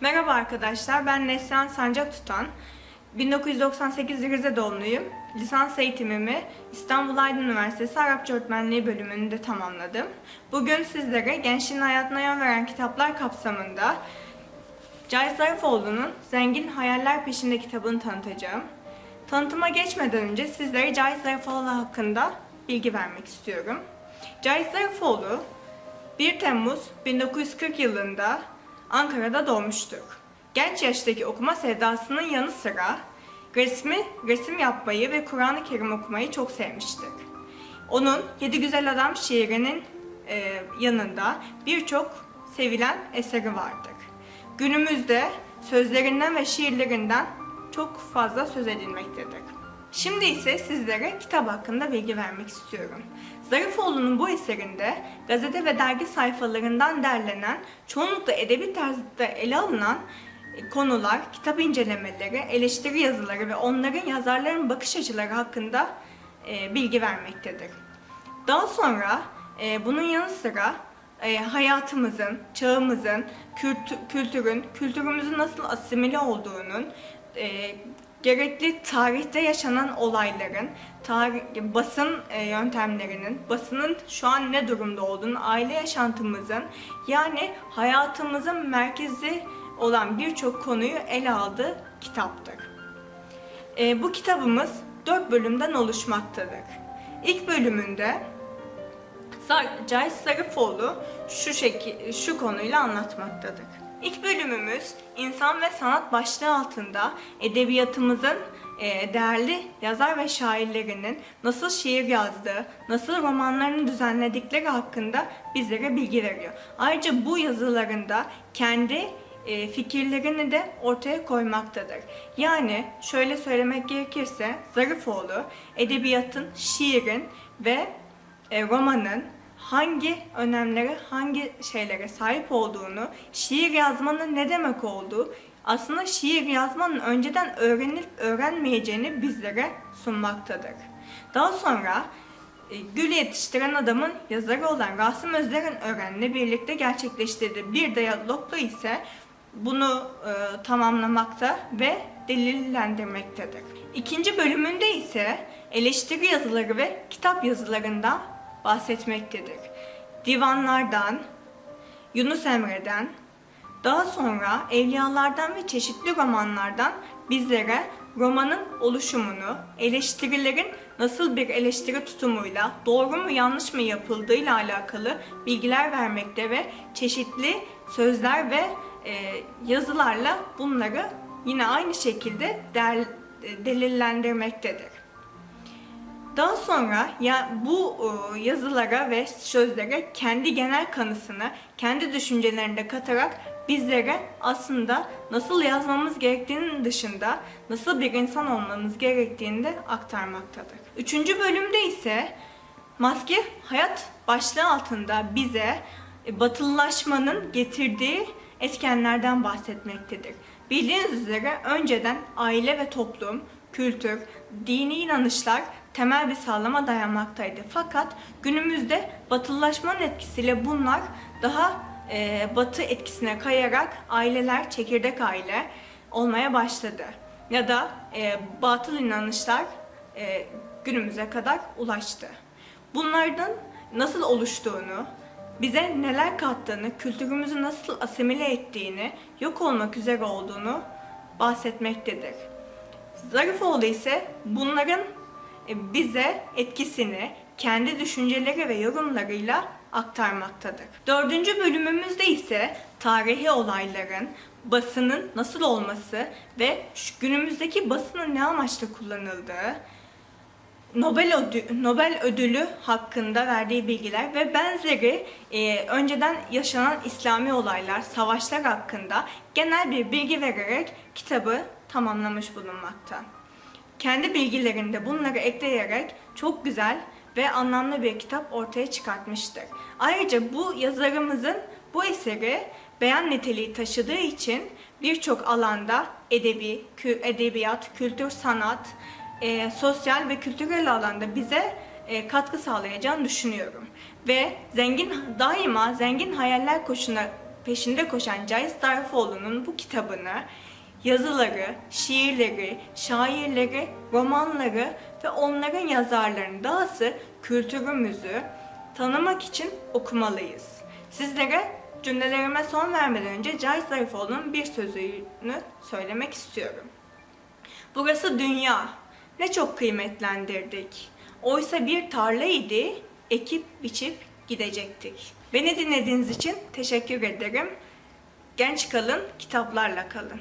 Merhaba arkadaşlar, ben Neslihan Sancak Tutan. 1998 Rize doğumluyum. Lisans eğitimimi İstanbul Aydın Üniversitesi Arapça Öğretmenliği bölümünde tamamladım. Bugün sizlere gençliğin hayatına yön veren kitaplar kapsamında Cahit Zarifoğlu'nun Zengin Hayaller Peşinde kitabını tanıtacağım. Tanıtıma geçmeden önce sizlere Cahit Zarifoğlu hakkında bilgi vermek istiyorum. Cahit Zarifoğlu 1 Temmuz 1940 yılında Ankara'da doğmuştur. Genç yaştaki okuma sevdasının yanı sıra resmi, resim yapmayı ve Kur'an-ı Kerim okumayı çok sevmiştir. Onun Yedi Güzel Adam şiirinin e, yanında birçok sevilen eseri vardır. Günümüzde sözlerinden ve şiirlerinden çok fazla söz edilmektedir. Şimdi ise sizlere kitap hakkında bilgi vermek istiyorum. Zarifoğlu'nun bu eserinde gazete ve dergi sayfalarından derlenen, çoğunlukla edebi tarzda ele alınan e, konular, kitap incelemeleri, eleştiri yazıları ve onların yazarların bakış açıları hakkında e, bilgi vermektedir. Daha sonra e, bunun yanı sıra hayatımızın, çağımızın, kültü- kültürün, kültürümüzün nasıl asimile olduğunun, gerekli tarihte yaşanan olayların, tarih, basın e, yöntemlerinin, basının şu an ne durumda olduğunu, aile yaşantımızın, yani hayatımızın merkezi olan birçok konuyu ele aldığı kitaptır. E, bu kitabımız dört bölümden oluşmaktadır. İlk bölümünde Cahit Sarıfoğlu şu şekil, şu konuyla anlatmaktadır. İlk bölümümüz insan ve sanat başlığı altında edebiyatımızın e, değerli yazar ve şairlerinin nasıl şiir yazdığı, nasıl romanlarını düzenledikleri hakkında bizlere bilgi veriyor. Ayrıca bu yazılarında kendi e, fikirlerini de ortaya koymaktadır. Yani şöyle söylemek gerekirse Zarifoğlu edebiyatın, şiirin ve e, romanın hangi önemlere, hangi şeylere sahip olduğunu, şiir yazmanın ne demek olduğu, aslında şiir yazmanın önceden öğrenilip öğrenmeyeceğini bizlere sunmaktadır. Daha sonra e, Gül yetiştiren adamın yazarı olan Rasim Özler'in öğrenle birlikte gerçekleştirdiği bir diyalogla ise bunu e, tamamlamakta ve delillendirmektedir. İkinci bölümünde ise eleştiri yazıları ve kitap yazılarından bahsetmektedir. Divanlardan, Yunus Emre'den, daha sonra evliyalardan ve çeşitli romanlardan bizlere romanın oluşumunu, eleştirilerin nasıl bir eleştiri tutumuyla, doğru mu yanlış mı yapıldığıyla alakalı bilgiler vermekte ve çeşitli sözler ve e, yazılarla bunları yine aynı şekilde der, delillendirmektedir. Daha sonra ya bu e, yazılara ve sözlere kendi genel kanısını, kendi düşüncelerini de katarak bizlere aslında nasıl yazmamız gerektiğinin dışında nasıl bir insan olmamız gerektiğini de aktarmaktadır. Üçüncü bölümde ise maske hayat başlığı altında bize e, batılılaşmanın getirdiği etkenlerden bahsetmektedir. Bildiğiniz üzere önceden aile ve toplum, kültür, dini inanışlar temel bir sağlama dayanmaktaydı. Fakat günümüzde batılılaşmanın etkisiyle bunlar daha e, batı etkisine kayarak aileler çekirdek aile olmaya başladı. Ya da e, batıl inanışlar e, günümüze kadar ulaştı. Bunlardan nasıl oluştuğunu, bize neler kattığını, kültürümüzü nasıl asimile ettiğini, yok olmak üzere olduğunu bahsetmektedir. Zarifoğlu ise bunların bize etkisini kendi düşünceleri ve yorumlarıyla aktarmaktadır. Dördüncü bölümümüzde ise tarihi olayların, basının nasıl olması ve günümüzdeki basının ne amaçla kullanıldığı, Nobel, ödü, Nobel ödülü hakkında verdiği bilgiler ve benzeri e, önceden yaşanan İslami olaylar, savaşlar hakkında genel bir bilgi vererek kitabı tamamlamış bulunmakta. Kendi bilgilerinde bunları ekleyerek çok güzel ve anlamlı bir kitap ortaya çıkartmıştır. Ayrıca bu yazarımızın bu eseri beyan niteliği taşıdığı için birçok alanda edebi, kü- edebiyat, kültür, sanat, e, sosyal ve kültürel alanda bize e, katkı sağlayacağını düşünüyorum. Ve zengin daima zengin hayaller koşuna peşinde koşan Cahit Zarifoğlu'nun bu kitabını yazıları, şiirleri, şairleri, romanları ve onların yazarlarının dahası kültürümüzü tanımak için okumalıyız. Sizlere cümlelerime son vermeden önce Cahit Zarifoğlu'nun bir sözünü söylemek istiyorum. Burası dünya. Ne çok kıymetlendirdik. Oysa bir tarla idi, ekip biçip gidecektik. Beni dinlediğiniz için teşekkür ederim. Genç kalın, kitaplarla kalın.